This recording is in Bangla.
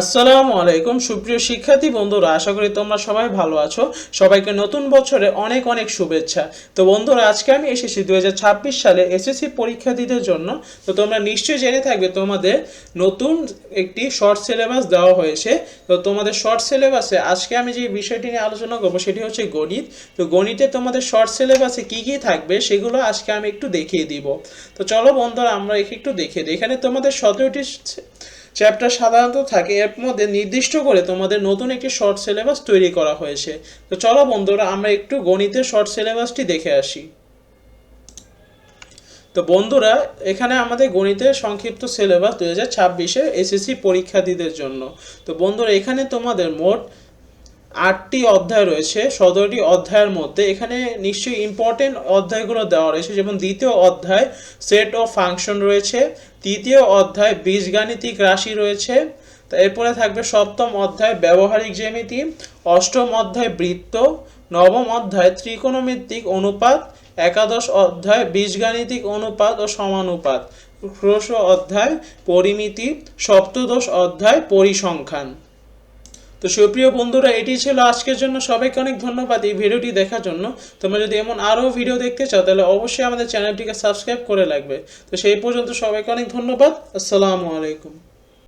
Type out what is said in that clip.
আসসালামু আলাইকুম, সুপ্রিয় শিক্ষার্থী বন্ধুরা, আশা করি তোমরা সবাই ভালো আছো। সবাইকে নতুন বছরে অনেক অনেক শুভেচ্ছা। তো বন্ধুরা, আজকে আমি এসেছি দুই হাজার ছাব্বিশ সালে এসএসসি পরীক্ষা পরীক্ষার্থীদের জন্য। তো তোমরা নিশ্চয়ই জেনে থাকবে, তোমাদের নতুন একটি শর্ট সিলেবাস দেওয়া হয়েছে। তো তোমাদের শর্ট সিলেবাসে আজকে আমি যে বিষয়টি নিয়ে আলোচনা করব, সেটি হচ্ছে গণিত। তো গণিতে তোমাদের শর্ট সিলেবাসে কি কি থাকবে, সেগুলো আজকে আমি একটু দেখিয়ে দিব। তো চলো বন্ধুরা, আমরা একে একটু দেখিয়ে দিই এখানে তোমাদের সতেরোটি চ্যাপ্টার সাধারণত থাকে, এর মধ্যে নির্দিষ্ট করে তোমাদের নতুন একটি শর্ট সিলেবাস তৈরি করা হয়েছে। তো চলো বন্ধুরা, আমরা একটু গণিতের শর্ট সিলেবাসটি দেখে আসি। তো বন্ধুরা, এখানে আমাদের গণিতের সংক্ষিপ্ত সিলেবাস দু হাজার ছাব্বিশে এসএসসি পরীক্ষার্থীদের জন্য। তো বন্ধুরা, এখানে তোমাদের মোট আটটি অধ্যায় রয়েছে, সতেরোটি অধ্যায়ের মধ্যে। এখানে নিশ্চয়ই ইম্পর্টেন্ট অধ্যায়গুলো দেওয়া রয়েছে, যেমন দ্বিতীয় অধ্যায় সেট অফ ফাংশন রয়েছে, তৃতীয় অধ্যায়, বীজগাণিতিক রাশি রয়েছে এরপরে থাকবে সপ্তম অধ্যায়, ব্যবহারিক জ্যামিতি, অষ্টম অধ্যায়, বৃত্ত, নবম অধ্যায় ত্রিকোণমিত্তিক অনুপাত, একাদশ অধ্যায়, বীজগাণিতিক অনুপাত ও সমানুপাত, ষোড়শ অধ্যায়, পরিমিতি, সপ্তদশ অধ্যায়, পরিসংখ্যান। তো সুপ্রিয় বন্ধুরা, এটি ছিল আজকের জন্য। সবাইকে অনেক ধন্যবাদ এই ভিডিওটি দেখার জন্য। তোমরা যদি এমন আরও ভিডিও দেখতে চাও, তাহলে অবশ্যই আমাদের চ্যানেলটিকে সাবস্ক্রাইব করে লাগবে তো সেই পর্যন্ত সবাইকে অনেক ধন্যবাদ। আসসালামু আলাইকুম।